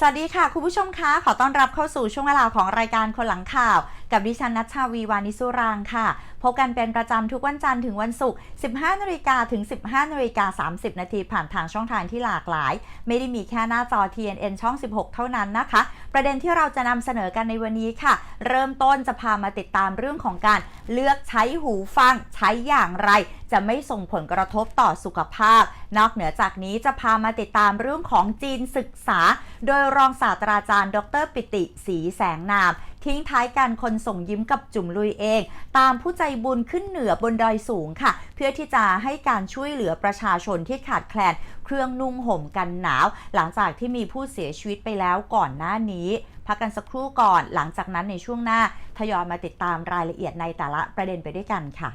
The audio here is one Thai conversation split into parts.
สวัสดีค่ะ คุณผู้ชมคะ ขอต้อนรับเข้าสู่ช่วงเวลาของรายการคนหลังข่าว กับดิฉันนัชชาวีวานิสุรางค่ะ พบกันเป็นประจำทุกวันจันทร์ถึงวันศุกร์ 15นาฬิกาถึง 15นาฬิกา30 นาทีผ่านทางช่องทางที่หลากหลาย ไม่ได้มีแค่หน้าจอ TNN ช่อง 16 เท่านั้นนะคะ ประเด็นที่เราจะนำเสนอกันในวันนี้ค่ะ เริ่มต้นจะพามาติดตามเรื่องของการเลือกใช้หูฟังใช้อย่างไร จะไม่ส่งผลกระทบต่อสุขภาพ นอกเหนือจากนี้จะพามาติดตามเรื่องของจีนศึกษา โดยรองศาสตราจารย์ ดรปิติศรีแสงนาม ทิ้งท้ายการคนส่งยิ้มกับจุ่มลุยเอง ตามผู้ใจบุญขึ้นเหนือบนดอยสูงค่ะ เพื่อที่จะให้การช่วยเหลือประชาชนที่ขาดแคลน เครื่องนุ่งห่มกันหนาว หลังจากที่มีผู้เสียชีวิตไปแล้วก่อนหน้านี้พักกันสักครู่ก่อน หลังจากนั้นในช่วงหน้าทยอยมาติดตามรายละเอียดในแต่ละประเด็นไปด้วยกันค่ะ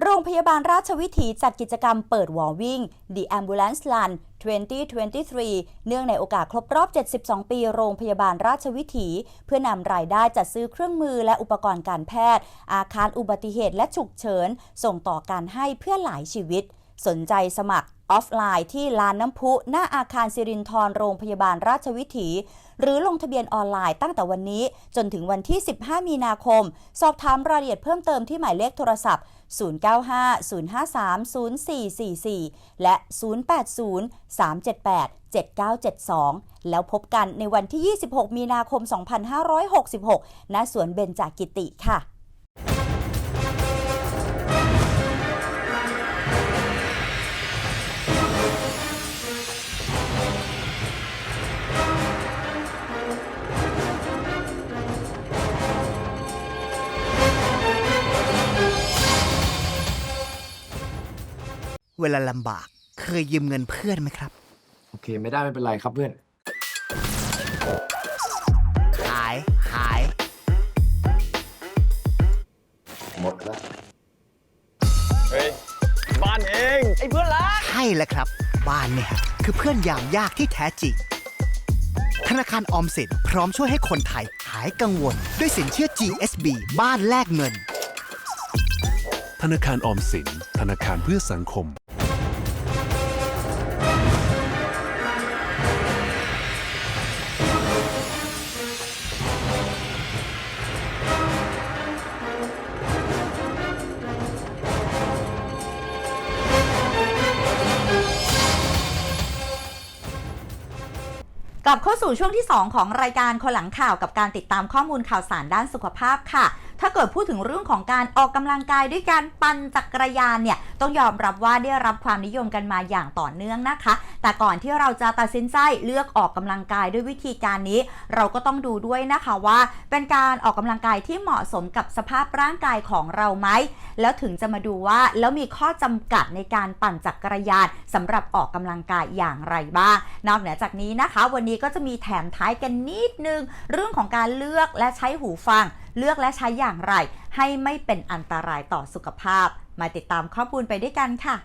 โรงพยาบาลราชวิถีจัดกิจกรรมเปิดวอลวิ่ง The Ambulance Run 2023 เนื่องในโอกาสครบรอบ 72 ปี โรงพยาบาลราชวิถี เพื่อนำรายได้จัดซื้อเครื่องมือและอุปกรณ์การแพทย์ อาคารอุบัติเหตุและฉุกเฉิน ส่งต่อการให้เพื่อหลายชีวิต สนใจสมัครออฟไลน์ที่ลานน้ำพุ หน้าอาคารสิรินทรโรงพยาบาลราชวิถี หรือลงทะเบียนออนไลน์ตั้งแต่วันนี้ จนถึงวันที่ 15 มีนาคม สอบถามรายละเอียดเพิ่มเติมที่หมายเลขโทรศัพท์ 095-053-0444 และ 080-378-7972 แล้วพบกันในวันที่ 26 มีนาคม 2566 ณ สวนเบญจากกิติค่ะ เวลาลำบาก เคยยืมเงินเพื่อนไหมครับ โอเค ไม่ได้ไม่เป็นไรครับเพื่อน หายหาย หมดแล้ว เฮ้ย บ้านเอง ไอ้เพื่อนรัก ใช่แล้วครับ บ้านเนี่ยคือเพื่อนยามยากที่แท้จริง ธนาคารออมสินพร้อมช่วยให้คนไทยหายกังวล ด้วยสินเชื่อ GSB บ้านแลกเงิน ธนาคารออมสิน ธนาคารเพื่อสังคม ลับเข้าสู่ช่วงที่ 2 ของรายการคนหลังข่าวกับการติดตามข้อมูลข่าวสารด้านสุขภาพค่ะ ถ้าเกิดพูดถึงเรื่องของการออกกำลังกายด้วยการปั่นจักรยานเนี่ยต้องยอมรับว่าได้รับความนิยมกันมาอย่างต่อเนื่องนะคะ แต่ก่อนที่เราจะตัดสินใจเลือกออกกำลังกายด้วยวิธีการนี้ เราก็ต้องดูด้วยนะคะว่า เป็นการออกกำลังกายที่เหมาะสมกับสภาพร่างกายของเราไหมแล้วถึงจะมาดูว่าแล้วมีข้อจำกัดในการปั่นจักรยานสำหรับออกกำลังกายอย่างไรบ้าง นอกเหนือจากนี้นะคะ วันนี้ก็จะมีแถมท้ายกันนิดนึง เรื่องของการเลือกและใช้หูฟัง เลือกและใช้อย่างไร ให้ไม่เป็นอันตรายต่อสุขภาพ มาติดตามข้อมูลไปด้วยกันค่ะ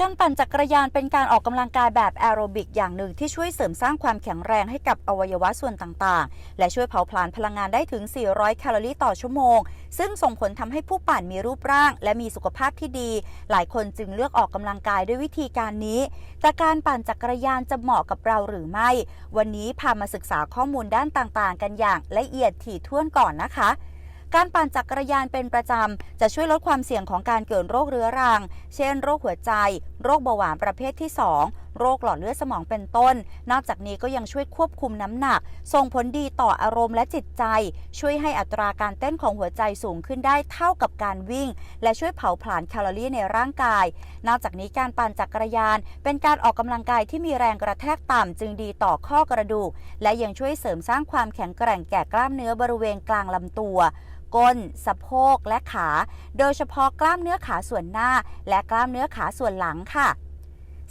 การปั่นจักรยานเป็นการออกกำลังกายแบบแอโรบิกอย่างหนึ่งที่ช่วยเสริมสร้างความแข็งแรงให้กับอวัยวะส่วนต่างๆ และช่วยเผาผลาญพลังงานได้ถึง 400 แคลอรี่ต่อชั่วโมง ซึ่งส่งผลทำให้ผู้ปั่นมีรูปร่าง และมีสุขภาพที่ดี หลายคนจึงเลือกออกกำลังกายด้วยวิธีการนี้ แต่การปั่นจักรยานจะเหมาะกับเราหรือไม่ วันนี้พามาศึกษาข้อมูลด้านต่างๆ กันอย่างละเอียดถี่ถ้วนก่อนนะคะ การปั่นจักรยานเป็นประจำ จะช่วยลดความเสี่ยงของการเกิดโรคเรื้อรัง เช่น โรคหัวใจ โรคเบาหวานประเภทที่ 2 โรคหลอดเลือดสมองเป็นต้น นอกจากนี้ก็ยังช่วยควบคุมน้ำหนัก ส่งผลดีต่ออารมณ์และจิตใจ ช่วยให้อัตราการเต้นของหัวใจสูงขึ้นได้เท่ากับการวิ่ง และช่วยเผาผลาญแคลอรี่ในร่างกาย นอกจากนี้การปั่นจักรยาน เป็นการออกกำลังกายที่มีแรงกระแทกต่ำจึงดีต่อข้อกระดูก และยังช่วยเสริมสร้างความแข็งแกร่งแก่กล้ามเนื้อบริเวณกลางลำตัว ก้น สะโพกและขา โดยเฉพาะกล้ามเนื้อขาส่วนหน้า และกล้ามเนื้อขาส่วนหลังค่ะ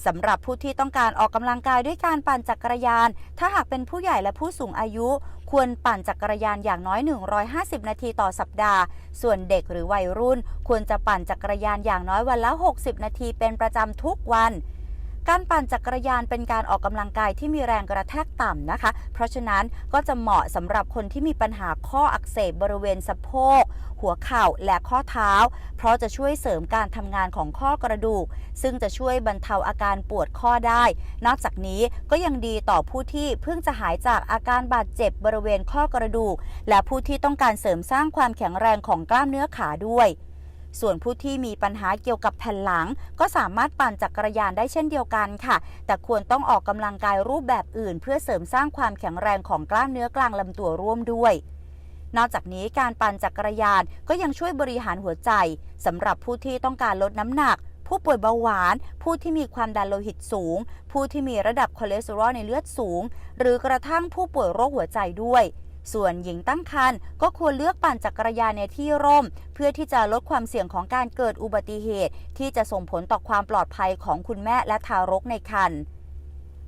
สำหรับผู้ที่ต้องการออกกำลังกายด้วยการปั่นจักรยาน ถ้าหากเป็นผู้ใหญ่และผู้สูงอายุ ควรปั่นจักรยานอย่างน้อย 150 นาทีต่อสัปดาห์ ส่วนเด็กหรือวัยรุ่น ควรจะปั่นจักรยานอย่างน้อยวันละ 60 นาทีเป็นประจำทุกวัน การปั่นจักรยานเป็นการออกกำลังกายที่มีแรงกระแทกต่ำนะคะ เพราะฉะนั้นก็จะเหมาะสำหรับคนที่มีปัญหาข้ออักเสบบริเวณสะโพก หัวเข่าและข้อเท้า เพราะจะช่วยเสริมการทำงานของข้อกระดูก ซึ่งจะช่วยบรรเทาอาการปวดข้อได้ นอกจากนี้ก็ยังดีต่อผู้ที่เพิ่งจะหายจากอาการบาดเจ็บบริเวณข้อกระดูก และผู้ที่ต้องการเสริมสร้างความแข็งแรงของกล้ามเนื้อขาด้วย ส่วนผู้ที่มีปัญหาเกี่ยวกับแผ่นหลัง ก็สามารถปั่นจักรยานได้เช่นเดียวกันค่ะ แต่ควรต้องออกกำลังกายรูปแบบอื่น เพื่อเสริมสร้างความแข็งแรงของกล้ามเนื้อกลางลำตัวร่วมด้วยนอกจากนี้การปั่นจักรยานก็ยังช่วยบริหารหัวใจสำหรับผู้ที่ต้องการลดน้ำหนัก ผู้ป่วยเบาหวาน ผู้ที่มีความดันโลหิตสูง ผู้ที่มีระดับคอเลสเตอรอลในเลือดสูง หรือกระทั่งผู้ป่วยโรคหัวใจด้วย ส่วนหญิงตั้งครรภ์ก็ควรเลือกปั่นจักรยานในที่ร่ม เพื่อที่จะลดความเสี่ยงของการเกิดอุบัติเหตุ ที่จะส่งผลต่อความปลอดภัยของคุณแม่และทารกในครรภ์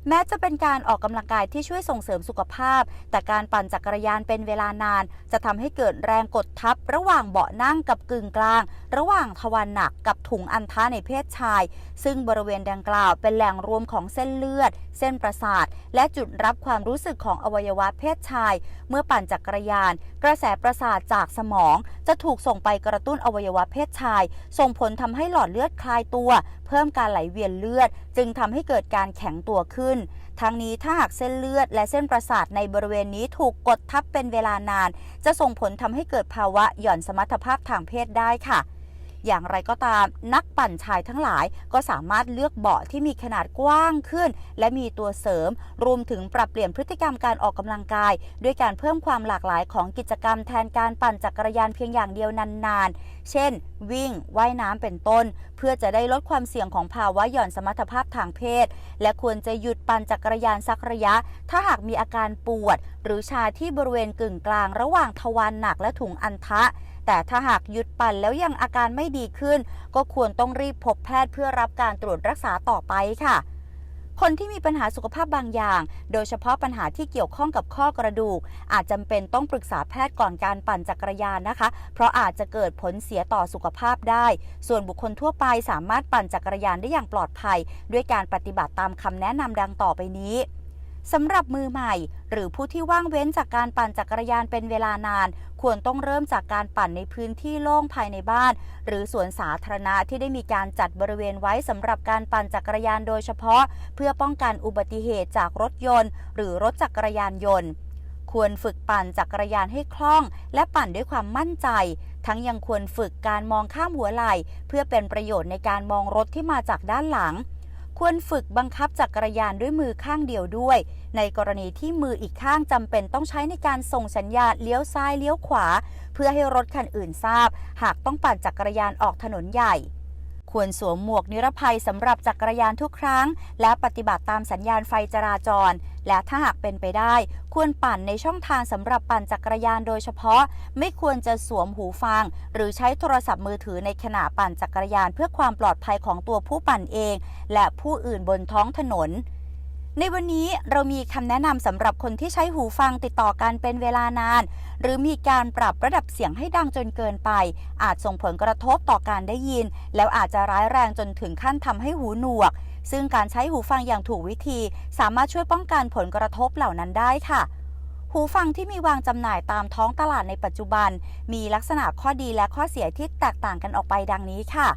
แม้จะเป็นการออกกำลังกายที่ช่วยส่งเสริมสุขภาพ แต่การปั่นจักรยานเป็นเวลานาน จะทำให้เกิดแรงกดทับ ระหว่างเบาะนั่งกับกึ่งกลาง ระหว่างทวารหนักกับถุงอันทะในเพศชาย ซึ่งบริเวณดังกล่าวเป็นแหล่งรวมของเส้นเลือด เส้นประสาท และจุดรับความรู้สึกของอวัยวะเพศชาย เมื่อปั่นจักรยาน กระแสประสาทจากสมอง จะถูกส่งไปกระตุ้นอวัยวะเพศชาย ส่งผลทำให้หลอดเลือดคลายตัว เพิ่มการไหลเวียนเลือด จึงทำให้เกิดการแข็งตัวขึ้น ทั้งนี้ถ้าหากเส้นเลือด และเส้นประสาทในบริเวณนี้ถูกกดทับเป็นเวลานาน จะส่งผลทำให้เกิดภาวะหย่อนสมรรถภาพทางเพศได้ค่ะ อย่างไรก็ตามนักปั่นชายทั้งหลายก็สามารถเลือกเบาะที่มีขนาดกว้างขึ้น และมีตัวเสริม รวมถึงปรับเปลี่ยนพฤติกรรมการออกกำลังกาย ด้วยการเพิ่มความหลากหลายของกิจกรรมแทนการปั่นจักรยานเพียงอย่างเดียวนานๆ เช่น วิ่ง ว่ายน้ำเป็นต้น เพื่อจะได้ลดความเสี่ยงของภาวะหย่อนสมรรถภาพทางเพศ และควรจะหยุดปั่นจักรยานสักระยะ ถ้าหากมีอาการปวด หรือชาที่บริเวณกึ่งกลาง ระหว่างทวารหนักและถุงอันทะ แต่ถ้าหากหยุดปั่นแล้วยังอาการไม่ดีขึ้น ก็ควรต้องรีบพบแพทย์เพื่อรับการตรวจรักษาต่อไปค่ะ คนที่มีปัญหาสุขภาพบางอย่าง โดยเฉพาะปัญหาที่เกี่ยวข้องกับข้อกระดูก อาจจำเป็นต้องปรึกษาแพทย์ก่อนการปั่นจักรยานนะคะ เพราะอาจจะเกิดผลเสียต่อสุขภาพได้ ส่วนบุคคลทั่วไปสามารถปั่นจักรยานได้อย่างปลอดภัย ด้วยการปฏิบัติตามคำแนะนำดังต่อไปนี้ สำหรับมือใหม่ หรือผู้ที่ว่างเว้นจากการปั่นจักรยานเป็นเวลานาน ควรต้องเริ่มจากการปั่นในพื้นที่โล่งภายในบ้าน หรือสวนสาธารณะที่ได้มีการจัดบริเวณไว้สำหรับการปั่นจักรยานโดยเฉพาะ เพื่อป้องกันอุบัติเหตุจากรถยนต์ หรือรถจักรยานยนต์ ควรฝึกปั่นจักรยานให้คล่อง และปั่นด้วยความมั่นใจ ทั้งยังควรฝึกการมองข้ามหัวไหล่ เพื่อเป็นประโยชน์ในการมองรถที่มาจากด้านหลัง ควรฝึกบังคับจักรยานด้วยมือข้างเดียวด้วย ในกรณีที่มืออีกข้างจำเป็นต้องใช้ในการส่งสัญญาณเลี้ยวซ้ายเลี้ยวขวา เพื่อให้รถคันอื่นทราบ หากต้องปั่นจักรยานออกถนนใหญ่ ควรสวมหมวกนิรภัยสำหรับจักรยานทุกครั้ง และปฏิบัติตามสัญญาณไฟจราจร และถ้าหากเป็นไปได้ ควรปั่นในช่องทางสำหรับปั่นจักรยานโดยเฉพาะ ไม่ควรจะสวมหูฟัง หรือใช้โทรศัพท์มือถือในขณะปั่นจักรยานเพื่อความปลอดภัยของตัวผู้ปั่นเอง และผู้อื่นบนท้องถนน ในวันนี้เรามีคำแนะนำสำหรับคนที่ใช้หูฟังติดต่อกันเป็นเวลานาน หรือมีการปรับระดับเสียงให้ดังจนเกินไป อาจส่งผลกระทบต่อการได้ยิน แล้วอาจจะร้ายแรงจนถึงขั้นทำให้หูหนวก ซึ่งการใช้หูฟังอย่างถูกวิธี สามารถช่วยป้องกันผลกระทบเหล่านั้นได้ค่ะหูฟังที่มีวางจำหน่ายตามท้องตลาดในปัจจุบัน มีลักษณะข้อดีและข้อเสียที่แตกต่างกันออกไปดังนี้ค่ะ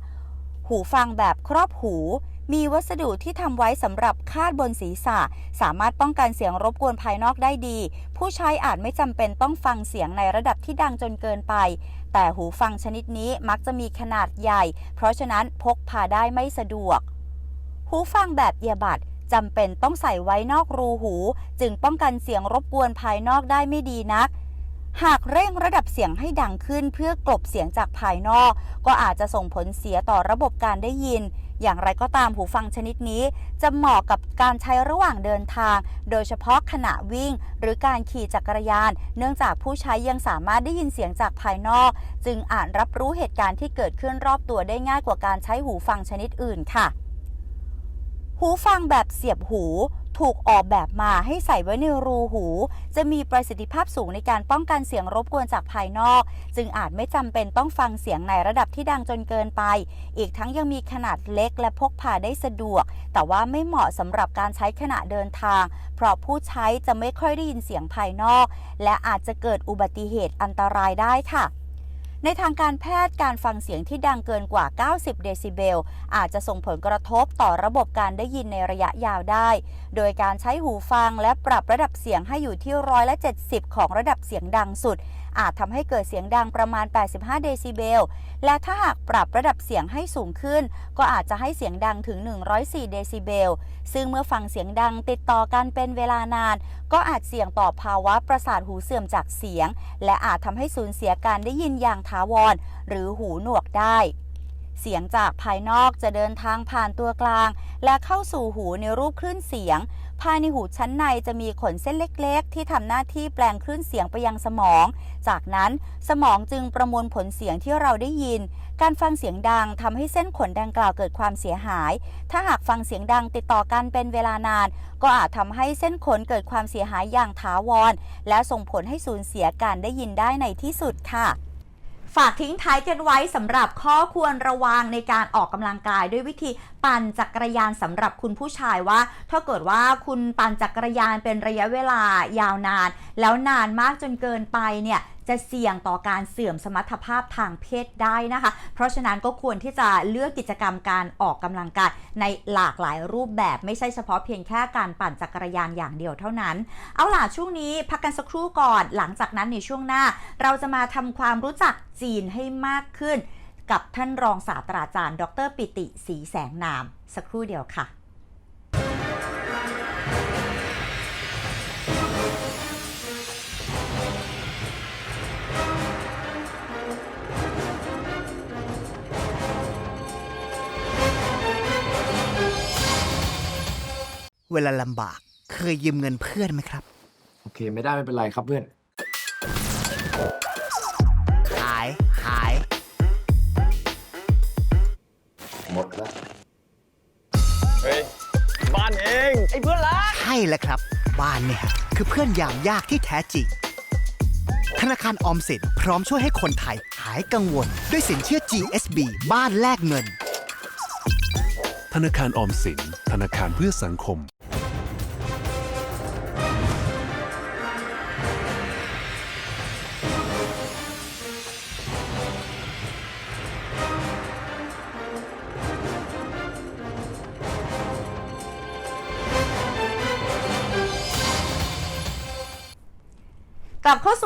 หูฟังแบบครอบหู มีวัสดุที่ทำไว้สำหรับคาดบนศีรษะ สามารถป้องกันเสียงรบกวนภายนอกได้ดี ผู้ใช้อาจไม่จำเป็นต้องฟังเสียงในระดับที่ดังจนเกินไป แต่หูฟังชนิดนี้มักจะมีขนาดใหญ่ เพราะฉะนั้นพกพาได้ไม่สะดวก หูฟังแบบเอียบัดจำเป็นต้องใส่ไว้นอกรูหู จึงป้องกันเสียงรบกวนภายนอกได้ไม่ดีนัก หากเร่งระดับเสียงให้ดังขึ้นเพื่อกลบเสียงจากภายนอก ก็อาจจะส่งผลเสียต่อระบบการได้ยิน อย่างไรก็ตามหูฟังชนิดนี้ จะเหมาะกับการใช้ระหว่างเดินทาง โดยเฉพาะขณะวิ่ง หรือการขี่จักรยาน เนื่องจากผู้ใช้ยังสามารถได้ยินเสียงจากภายนอก จึงอาจรับรู้เหตุการณ์ที่เกิดขึ้นรอบตัวได้ง่ายกว่าการใช้หูฟังชนิดอื่นค่ะ หูฟังแบบเสียบหู ถูกออกแบบมาให้ใส่ไว้ในรูหู จะมีประสิทธิภาพสูงในการป้องกันเสียงรบกวนจากภายนอก จึงอาจไม่จำเป็นต้องฟังเสียงในระดับที่ดังจนเกินไป อีกทั้งยังมีขนาดเล็กและพกพาได้สะดวก แต่ว่าไม่เหมาะสำหรับการใช้ขณะเดินทาง เพราะผู้ใช้จะไม่ค่อยได้ยินเสียงภายนอก และอาจจะเกิดอุบัติเหตุอันตรายได้ค่ะ ในทางการแพทย์การฟังเสียงที่ดังเกินกว่า 90 เดซิเบล อาจจะส่งผลกระทบต่อระบบการได้ยินในระยะยาวได้ โดยการใช้หูฟังและปรับระดับเสียงให้อยู่ที่ร้อยละ 70 ของระดับเสียงดังสุด อาจทำให้เกิดเสียงดังประมาณ 85 เดซิเบล และถ้าหากปรับระดับเสียงให้สูงขึ้น ก็อาจจะให้เสียงดังถึง 104 เดซิเบล ซึ่งเมื่อฟังเสียงดังติดต่อกันเป็นเวลานาน ก็อาจเสี่ยงต่อภาวะประสาทหูเสื่อมจากเสียง และอาจทำให้สูญเสียการได้ยินอย่างถาวร หรือหูหนวกได้ เสียงจากภายนอกจะเดินทางผ่านตัวกลาง และเข้าสู่หูในรูปคลื่นเสียง ภายในหูชั้นในจะมีขนเส้นเล็กๆ ที่ทำหน้าที่แปลงคลื่นเสียงไปยังสมอง จากนั้นสมองจึงประมวลผลเสียงที่เราได้ยิน การฟังเสียงดังทำให้เส้นขนดังกล่าวเกิดความเสียหาย ถ้าหากฟังเสียงดังติดต่อกันเป็นเวลานาน ก็อาจทำให้เส้นขนเกิดความเสียหายอย่างถาวร และส่งผลให้สูญเสียการได้ยินได้ในที่สุดค่ะ ฝากทิ้งท้ายกันไว้สำหรับข้อควรระวังในการออกกำลังกายด้วยวิธีปั่นจักรยานสำหรับคุณผู้ชายว่า ถ้าเกิดว่าคุณปั่นจักรยานเป็นระยะเวลายาวนาน แล้วนานมากจนเกินไปเนี่ย จะเสี่ยงต่อการเสื่อมสมรรถภาพทางเพศได้นะคะ เพราะฉะนั้นก็ควรที่จะเลือกกิจกรรมการออกกำลังกายในหลากหลายรูปแบบไม่ใช่เฉพาะเพียงแค่การปั่นจักรยานอย่างเดียวเท่านั้น เอาล่ะช่วงนี้พักกันสักครู่ก่อน หลังจากนั้นในช่วงหน้า เราจะมาทำความรู้จักจีนให้มากขึ้น กับท่านรองศาสตราจารย์ ดรปิติศรีแสงนาม สักครู่เดียวค่ะ เวลาลำบาก เคยยืมเงินเพื่อนไหมครับ โอเค ไม่ได้ไม่เป็นไรครับเพื่อน หายหาย หมดแล้ว เฮ้ย บ้านเอง ไอ้เพื่อนรักใช่แล้วครับ บ้านเนี่ยคือเพื่อนยามยากที่แท้จริง ธนาคารออมสินพร้อมช่วยให้คนไทยหายกังวล ด้วยสินเชื่อ GSB บ้านแลกเงิน ธนาคารออมสิน ธนาคารเพื่อสังคม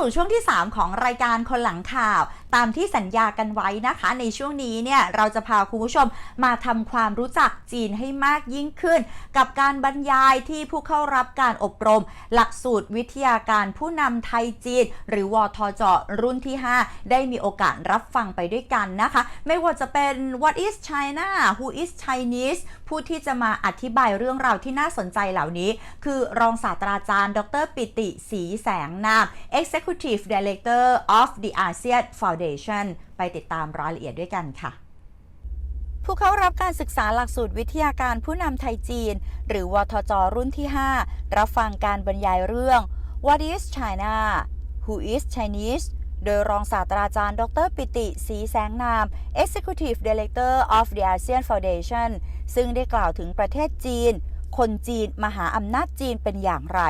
สู่ช่วงที่ 3 ของรายการคนหลังข่าว ตามที่สัญญากันไว้นะคะ ในช่วงนี้เนี่ยเราจะพาคุณผู้ชมมาทำความรู้จักจีนให้มากยิ่งขึ้น กับการบรรยายที่ผู้เข้ารับการอบรม หลักสูตรวิทยาการผู้นำไทยจีน หรือวทจรุ่นที่ 5 ได้มีโอกาสรับฟังไปด้วยกันนะคะ ไม่ว่าจะเป็น what is China who is Chinese ผู้ที่จะมาอธิบายเรื่องราวที่น่าสนใจเหล่านี้ คือรองศาสตราจารย์ ดรปิติศรีแสงนาม Executive Director of the ASEAN Foundation ไปติดตามรายละเอียดด้วยกันค่ะผู้เข้ารับการศึกษาหลักสูตรวิทยาการผู้นำไทยจีน หรือวทจ รุ่นที่ 5 รับฟังการบรรยายเรื่อง What is China Who is Chinese โดยรองศาสตราจารย์ ดรปิติศรีแสงนาม Executive Director of the ASEAN Foundation ซึ่งได้กล่าวถึงประเทศจีน คนจีน มหาอำนาจจีนเป็นอย่างไร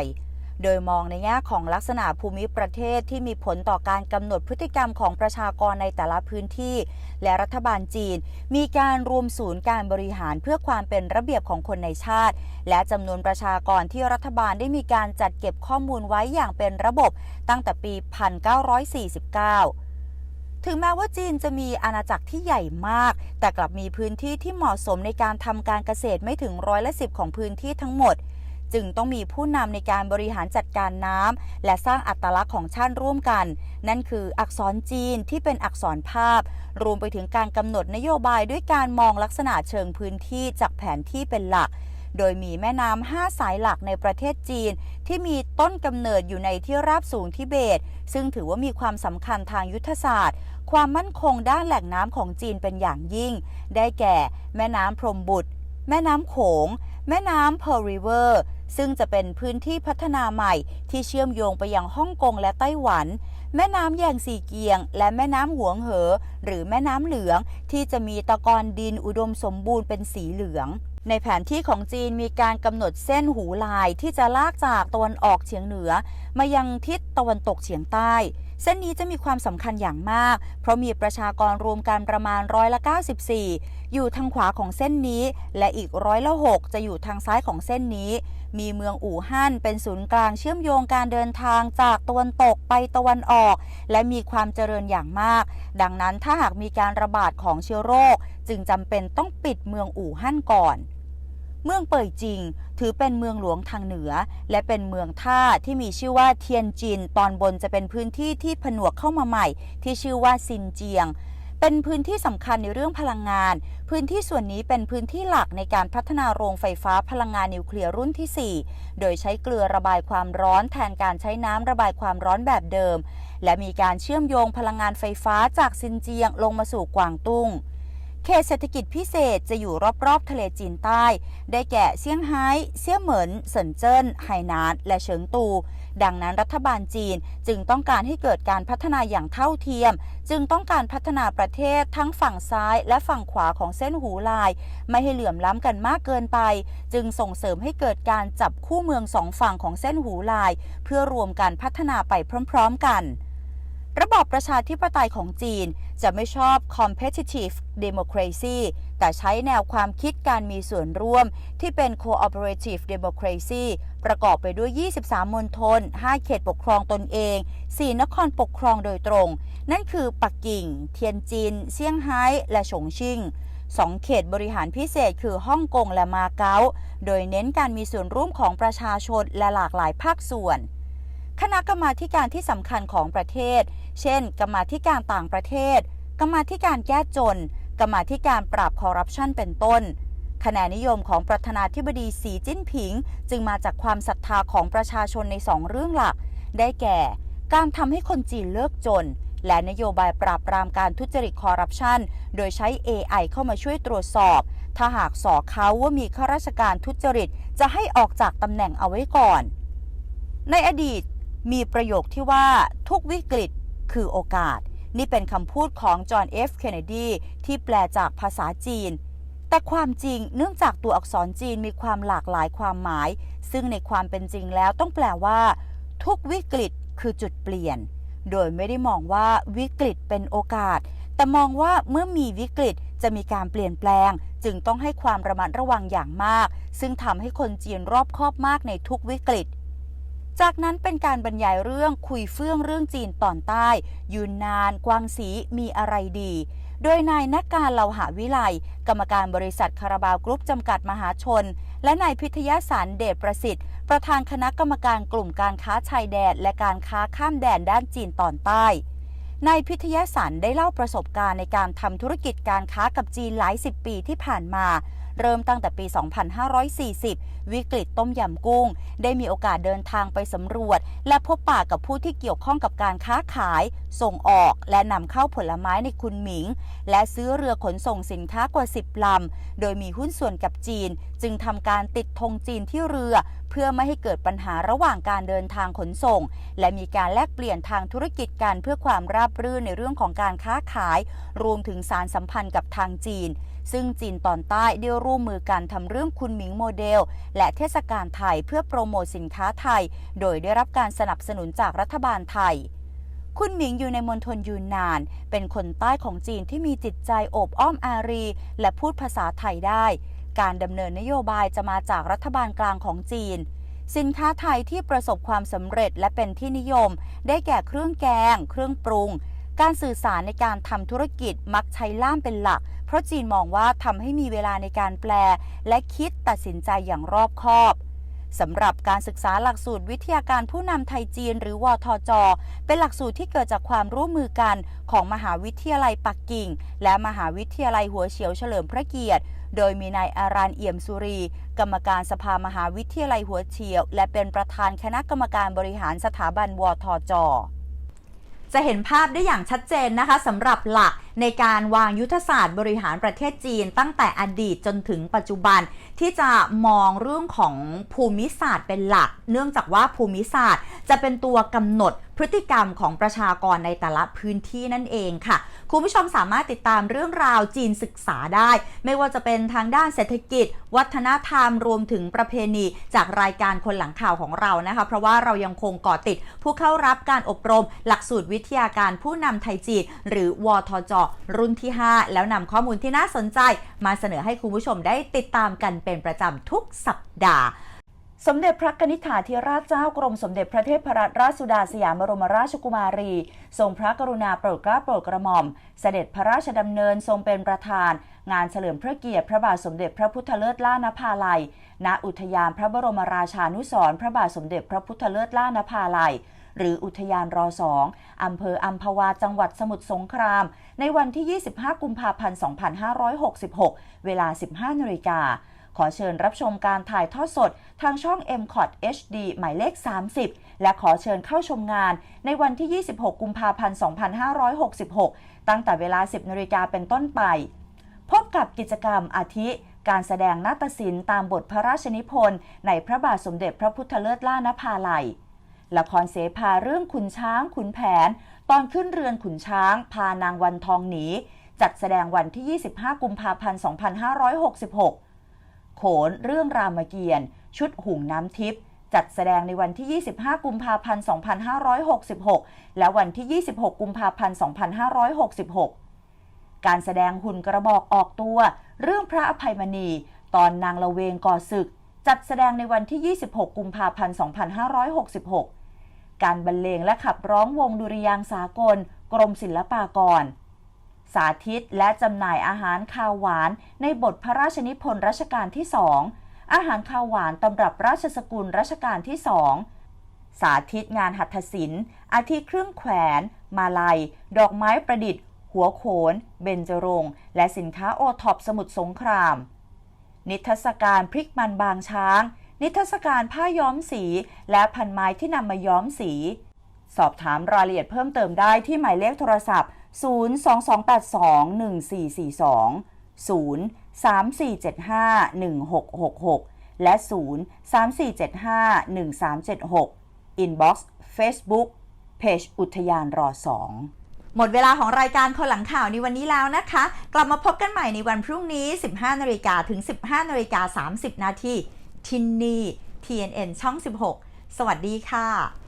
โดยมองในแง่ของลักษณะภูมิประเทศที่มีผลต่อการกำหนดพฤติกรรมของประชากรในแต่ละพื้นที่ และรัฐบาลจีน มีการรวมศูนย์การบริหารเพื่อความเป็นระเบียบของคนในชาติ และจำนวนประชากรที่รัฐบาลได้มีการจัดเก็บข้อมูลไว้อย่างเป็นระบบตั้งแต่ปี 1949ถึงแม้ว่าจีนจะมีอาณาจักรที่ใหญ่มาก แต่กลับมีพื้นที่ที่เหมาะสมในการทำการเกษตรไม่ถึงร้อยละสิบของพื้นที่ทั้งหมด จึงต้องมีผู้นำในการบริหารจัดการน้ำและสร้างอัตลักษณ์ของชาติร่วมกัน นั่นคืออักษรจีนที่เป็นอักษรภาพ รวมไปถึงการกำหนดนโยบายด้วยการมองลักษณะเชิงพื้นที่จากแผนที่เป็นหลัก โดยมีแม่น้ำห้าสายหลักในประเทศจีน ที่มีต้นกำเนิดอยู่ในที่ราบสูงทิเบต ซึ่งถือว่ามีความสำคัญทางยุทธศาสตร์ความมั่นคงด้านแหล่งน้ำของจีนเป็นอย่างยิ่ง ได้แก่ แม่น้ำพรมบุตร แม่น้ำโขง แม่น้ำเพอร์ริเวอร์ ซึ่งจะเป็นพื้นที่พัฒนาใหม่ที่เชื่อมโยงไปยังฮ่องกงและไต้หวัน แม่น้ำแยงสีเกียง และแม่น้ำหวงเหอ หรือแม่น้ำเหลือง ที่จะมีตะกอนดินอุดมสมบูรณ์เป็นสีเหลือง ในแผนที่ของจีนมีการกำหนดเส้นหูลายที่จะลากจากตะวันออกเฉียงเหนือ มายังทิศตะวันตกเฉียงใต้ เส้นนี้จะมีความสำคัญอย่างมาก เพราะมีประชากรรวมกันประมาณร้อยละ 94 อยู่ทางขวาของเส้นนี้ และอีกร้อยละ 6 จะอยู่ทางซ้ายของเส้นนี้ มีเมืองอู่ฮั่นเป็นศูนย์กลางเชื่อมโยงการเดินทางจากตะวันตกไปตะวันออก และมีความเจริญอย่างมาก ดังนั้นถ้าหากมีการระบาดของเชื้อโรค จึงจำเป็นต้องปิดเมืองอู่ฮั่นก่อน เมืองเป่ยจิง ถือเป็นเมืองหลวงทางเหนือ และเป็นเมืองท่าที่มีชื่อว่าเทียนจิน ตอนบนจะเป็นพื้นที่ที่ผนวกเข้ามาใหม่ ที่ชื่อว่าซินเจียง เป็นพื้นที่สำคัญในเรื่องพลังงาน พื้นที่ส่วนนี้เป็นพื้นที่หลักในการพัฒนาโรงไฟฟ้าพลังงานนิวเคลียร์รุ่นที่ 4 โดยใช้เกลือระบายความร้อนแทนการใช้น้ำระบายความร้อนแบบเดิม และมีการเชื่อมโยงพลังงานไฟฟ้าจากซินเจียงลงมาสู่กวางตุ้ง เขตเศรษฐกิจพิเศษจะอยู่รอบๆ ทะเลจีนใต้ ได้แก่เซี่ยงไฮ้เซี่ยเหมินเซินเจิ้นไหหนานและเฉิงตู ดังนั้นรัฐบาลจีนจึงต้องการให้เกิดการพัฒนาอย่างเท่าเทียม จึงต้องการพัฒนาประเทศทั้งฝั่งซ้ายและฝั่งขวาของเส้นหูลาย ไม่ให้เหลื่อมล้ำกันมากเกินไป จึงส่งเสริมให้เกิดการจับคู่เมืองสองฝั่งของเส้นหูลาย เพื่อรวมกันพัฒนาไปพร้อม ๆ กัน ระบอบประชาธิปไตยของจีนจะไม่ชอบ competitive democracy แต่ใช้แนวความคิดการมีส่วนร่วมที่เป็น cooperative democracy ประกอบไปด้วย 23 มณฑล 5 เขตปกครองตนเอง 4 นครปกครองโดยตรง นั่นคือปักกิ่ง เทียนจิน เซี่ยงไฮ้ และฉงชิ่งสองเขตบริหารพิเศษคือฮ่องกงและมาเก๊า โดยเน้นการมีส่วนร่วมของประชาชนและหลากหลายภาคส่วน คณะกรรมาการที่สำคัญของประเทศ เช่น กรรมาการต่างประเทศ กรรมาการแก้จน กรรมาการปราบคอร์รัปชันเป็นต้นคะแนนนิยมของประธานาธิบดีสีจิ้นผิง จึงมาจากความศรัทธาของประชาชนในสองเรื่องหลัก ได้แก่ การทำให้คนจีนเลิกจน และนโยบายปราบปรามการทุจริตคอร์รัปชัน โดยใช้ AI เข้ามาช่วยตรวจสอบ ถ้าหากสอเขาว่ามีข้าราชการทุจริต จะให้ออกจากตำแหน่งเอาไว้ก่อน ในอดีต มีประโยคที่ว่าทุกวิกฤตคือโอกาส นี่เป็นคำพูดของจอห์นเอฟเคนเนดีที่แปลจากภาษาจีน แต่ความจริงเนื่องจากตัวอักษรจีนมีความหลากหลายความหมาย ซึ่งในความเป็นจริงแล้วต้องแปลว่า ทุกวิกฤตคือจุดเปลี่ยน โดยไม่ได้มองว่าวิกฤตเป็นโอกาส แต่มองว่าเมื่อมีวิกฤตจะมีการเปลี่ยนแปลง จึงต้องให้ความระมัดระวังอย่างมาก ซึ่งทำให้คนจีนรอบคอบมากในทุกวิกฤต จากนั้นเป็นการบรรยายเรื่องคุยเฟื่องเรื่องจีนตอนใต้ ยูนนาน กวางสีมีอะไรดี โดยนายนักการเลาหาวิไลกรรมการบริษัทคาราบาวกรุ๊ปจำกัดมหาชน และนายพิทยาสารเดชประสิทธิ์ ประธานคณะกรรมการกลุ่มการค้าชายแดนและการค้าข้ามแดนด้านจีนตอนใต้นายพิทยาสันได้เล่าประสบการณ์ในการทำธุรกิจการค้ากับจีนหลายสิบปีที่ผ่านมา เริ่มตั้งแต่ปี 2540 วิกฤตต้มยำกุ้ง ได้มีโอกาสเดินทางไปสำรวจ และพบปะกับผู้ที่เกี่ยวข้องกับการค้าขาย ส่งออก และนำเข้าผลไม้ในคุณหมิง และซื้อเรือขนส่งสินค้ากว่า 10 ลำ โดยมีหุ้นส่วนกับจีน จึงทำการติดธงจีนที่เรือ เพื่อไม่ให้เกิดปัญหาระหว่างการเดินทางขนส่ง และมีการแลกเปลี่ยนทางธุรกิจกันเพื่อความราบรื่นในเรื่องของการค้าขาย รวมถึงสารสัมพันธ์กับทางจีน ซึ่งจีนตอนใต้ได้ร่วมมือกันทำเรื่องคุณหมิงโมเดล และเทศกาลไทยเพื่อโปรโมทสินค้าไทย โดยได้รับการสนับสนุนจากรัฐบาลไทยคุณหมิงอยู่ในมณฑลยูนนาน เป็นคนใต้ของจีนที่มีจิตใจโอบอ้อมอารี และพูดภาษาไทยได้ การดำเนินนโยบายจะมาจากรัฐบาลกลางของจีน สินค้าไทยที่ประสบความสำเร็จและเป็นที่นิยม ได้แก่เครื่องแกง เครื่องปรุง การสื่อสารในการทำธุรกิจมักใช้ล่ามเป็นหลัก เพราะจีนมองว่าทำให้มีเวลาในการแปล และคิดตัดสินใจอย่างรอบคอบสำหรับการศึกษาหลักสูตรวิทยาการผู้นำไทยจีนหรือวทจ เป็นหลักสูตรที่เกิดจากความร่วมมือกันของมหาวิทยาลัยปักกิ่ง และมหาวิทยาลัยหัวเฉียวเฉลิมพระเกียรติ โดยมีนายอารานเอี่ยมสุรี กรรมการสภามหาวิทยาลัยหัวเฉียว และเป็นประธานคณะกรรมการบริหารสถาบันวทจ จะเห็นภาพได้อย่างชัดเจนนะคะสำหรับหลักในการวางยุทธศาสตร์บริหารประเทศจีน ตั้งแต่อดีตจนถึงปัจจุบัน ที่จะมองเรื่องของภูมิศาสตร์เป็นหลัก เนื่องจากว่าภูมิศาสตร์จะเป็นตัวกำหนด พฤติกรรมของประชากรในแต่ละพื้นที่นั่นเองค่ะ คุณผู้ชมสามารถติดตามเรื่องราวจีนศึกษาได้ ไม่ว่าจะเป็นทางด้านเศรษฐกิจ วัฒนธรรมรวมถึงประเพณี จากรายการคนหลังข่าวของเรานะคะ เพราะว่าเรายังคงเกาะติด ผู้เข้ารับการอบรม หลักสูตรวิทยาการผู้นำไทยจีน หรือวทจ รุ่นที่ 5 แล้วนำข้อมูลที่น่าสนใจ มาเสนอให้คุณผู้ชมได้ติดตามกันเป็นประจำทุกสัปดาห์ สมเด็จพระกนิษฐาธิราชเจ้ากรมสมเด็จพระเทพรัตนราชสุดาสยามบรมราชกุมารี ทรงพระกรุณาโปรดเกล้าโปรดกระหม่อม เสด็จพระราชดำเนินทรงเป็นประธาน งานเฉลิมพระเกียรติพระบาทสมเด็จพระพุทธเลิศล่านภาลัย ณอุทยานพระบรมราชานุสรณ์พระบาทสมเด็จพระพุทธเลิศล่านภาลัย หรืออุทยานรอสองอำเภออัมพวาจังหวัดสมุทรสงคราม ในวันที่ 25 กุมภาพันธ์ 2566 เวลา 15นาฬิกา ขอเชิญรับชมการถ่ายทอดสดทางช่อง m c o t HD หมายเลข 30 และขอเชิญเข้าชมงานในวันที่ 26 กุมภาพันธ์ 2566 ตั้งแต่เวลา 10นาฬิกาเป็นต้นไป พบกับกิจกรรมอาทิ การแสดงนาฏศิลป์ตามบทพระราชนิพนธ์ในพระบาทสมเด็จพระพุทธเลิศล่านภาลัย ละครเสภาเรื่องขุนช้างขุนแผน ตอนขึ้นเรือนขุนช้าง พานางวันทองหนีจัดแสดงวันที่ 25 กุมภาพันธ์ 2566 โขนเรื่องรามเกียรติ์ชุดหุ่งน้ำทิพย์จัดแสดงในวันที่ 25 กุมภาพันธ์ 2566 และวันที่ 26 กุมภาพันธ์ 2566 การแสดงหุ่นกระบอกออกตัว เรื่องพระอภัยมณี ตอนนางละเวงก่อศึก จัดแสดงในวันที่ 26 กุมภาพันธ์ 2566 การบรรเลงและขับร้องวงดุริยางสากล กรมศิลปากร สาธิตและจำหน่ายอาหารคาวหวาน ในบทพระราชนิพนธ์รัชกาลที่สองอาหารคาวหวานตำรับราชสกุลรัชกาลที่สองสาธิตงานหัตถศิลป์ อาทิเครื่องแขวน มาลัย ดอกไม้ประดิษฐ์ หัวโขน เบญจรงค์และสินค้าโอท็อปสมุทรสงคราม นิทรรศการพริกมันบางช้าง นิทรรศการผ้าย้อมสี และพันไม้ที่นำมาย้อมสี สอบถามรายละเอียดเพิ่มเติมได้ที่หมายเลขโทรศัพท์ 022821442 034751666 และ 034751376 Inbox Facebook เพจอุทยานรอสองหมดเวลาของรายการคนหลังข่าวในวันนี้แล้วนะคะ กลับมาพบกันใหม่ในวันพรุ่งนี้ 15นาฬิกาถึง 15นาฬิกา30 นาทีที่นี่ TNN ช่อง 16 สวัสดีค่ะ